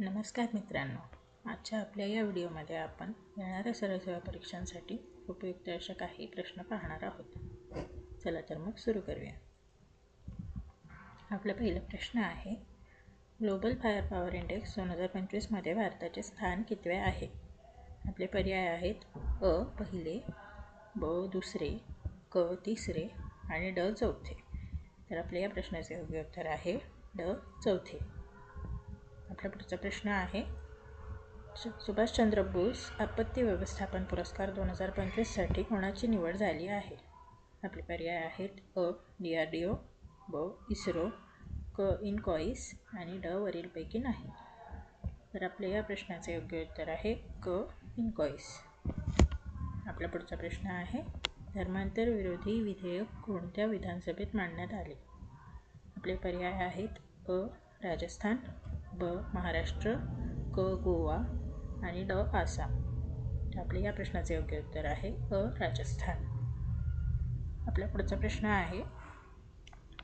नमस्कार मित्रांनो. आजच्या आपल्या या व्हिडिओमध्ये आपण येणाऱ्या सरळ परीक्षांसाठी उपयुक्त अशा काही प्रश्न पाहणार आहोत. चला तर मग सुरू करूया. आपला पहिला प्रश्न आहे ग्लोबल फायर पॉवर इंडेक्स दोन हजार पंचवीसमध्ये भारताचे स्थान कितवे आहे? आपले पर्याय आहेत अ पहिले ब दुसरे क तिसरे आणि ड चौथे. तर आपल्या या प्रश्नाचे योग्य उत्तर आहे ड चौथे. आपला पुढचा प्रश्न आहे. सुभाषचंद्र बोस आपत्ती व्यवस्थापन पुरस्कार दोन हजार पंचवीससाठी कोणाची निवड झाली आहे? आपले पर्याय आहेत अ डी आर डी ओ ब इस्रो क इनकॉईस आणि ड वरीलपैकी नाही. तर आपल्या या प्रश्नाचे योग्य उत्तर आहे क इनकॉईस आपला पुढचा प्रश्न आहे धर्मांतर विरोधी विधेयक कोणत्या विधानसभेत मांडण्यात आले? आपले पर्याय आहेत अ राजस्थान ब महाराष्ट्र क गोवा आणि ड आसाम. आपल्या या प्रश्नाचे योग्य उत्तर आहे अ राजस्थान. आपला पुढचा प्रश्न आहे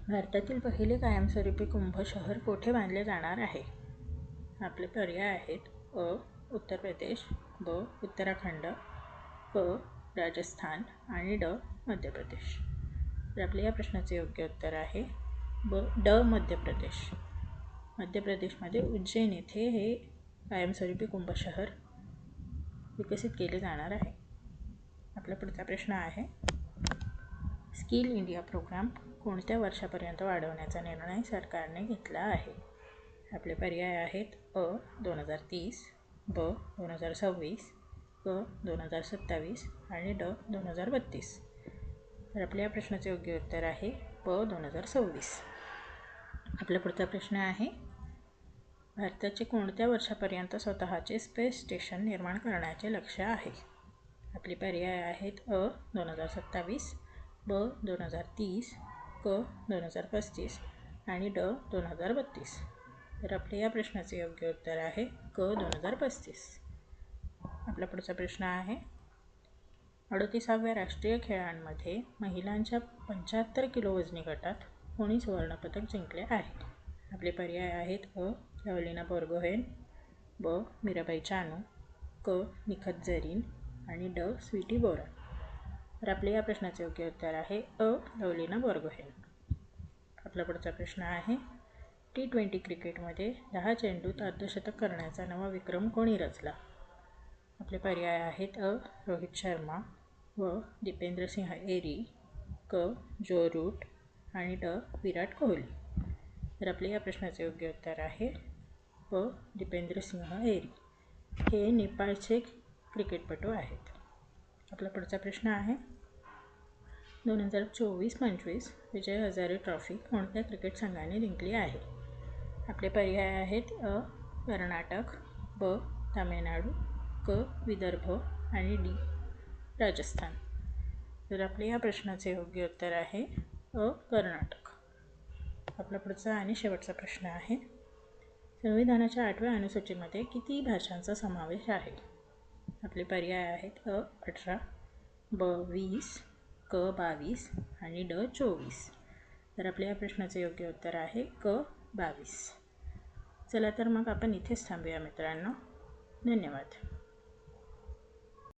भारतातील पहिले कायमस्वरूपी कुंभ शहर कोठे बांधले जाणार आहे? आपले पर्याय आहेत अ उत्तर प्रदेश ब उत्तराखंड क राजस्थान आणि ड मध्य प्रदेश. तर आपल्या या प्रश्नाचे योग्य उत्तर आहे ब ड मध्य प्रदेश. मध्य प्रदेशमध्ये उज्जैन येथे हे कायमस्वरूपी कुंभ शहर विकसित केले जाणार आहे. आपला पुढचा प्रश्न आहे स्किल इंडिया प्रोग्राम कोणत्या वर्षापर्यंत वाढवण्याचा निर्णय सरकारने घेतला आहे? आपले पर्याय आहेत अ दोन हजार तीस ब दोन हजार सव्वीस क दोन हजार सत्तावीस आणि ड दोन हजार बत्तीस. तर आपल्या या प्रश्नाचे योग्य उत्तर आहे प दोन हजार सव्वीस. आपला पुढचा प्रश्न आहे भारताचे कोणत्या वर्षापर्यंत स्वतःचे स्पेस स्टेशन निर्माण करण्याचे लक्ष आहे? आपले पर्याय आहेत अ दोन हजार सत्तावीस ब दोन हजार तीस क दोन हजार पस्तीस आणि ड दोन हजार बत्तीस. तर आपल्या या प्रश्नाचे योग्य उत्तर आहे क दोन हजार पस्तीस. आपला पुढचा प्रश्न आहे अडतीसाव्या राष्ट्रीय खेळांमध्ये महिलांच्या पंच्याहत्तर किलो वजनी गटात कोणी सुवर्णपदक जिंकले आहे आपले पर्याय आहेत अ लवलिना बोरगोहेन ब मीराबाई चानू क निखत जरीन आणि ड स्वीटी बोरा तर आपल्या या प्रश्नाचे योग्य उत्तर आहे अ लवलिना बोरगोहेन आपला पुढचा प्रश्न आहे टी ट्वेंटी क्रिकेटमध्ये दहा चेंडूत अर्धशतक करण्याचा नवा विक्रम कोणी रचला? आपले पर्याय आहेत अ रोहित शर्मा व दीपेंद्र सिंह एरी क जो रूट आणि ड विराट कोहली. तर आपल्या या प्रश्नाचे योग्य उत्तर आहे व दीपेंद्र सिंह एरी हे नेपाळचे क्रिकेटपटू आहेत. आपला पुढचा प्रश्न आहे दोन हजार चोवीस पंचवीस विजय हजारे ट्रॉफी कोणत्या क्रिकेट संघाने जिंकली आहे? आपले पर्याय आहेत अ. कर्नाटक ब. तामिळनाडू क. विदर्भ आणि डी. राजस्थान. तर आपल्या या प्रश्नाचे योग्य उत्तर आहे अ कर्नाटक. आपला पुढचा आणि शेवटचा प्रश्न आहे. संविधानाच्या आठव्या अनुसूचीमध्ये किती भाषांचा समावेश आहे? आपले पर्याय आहेत अ अठरा ब वीस क बावीस आणि ड चोवीस. तर आपल्या या प्रश्नाचे योग्य उत्तर आहे क बावीस. चला तर मग आपण इथेच थांबूया मित्रांनो. धन्यवाद.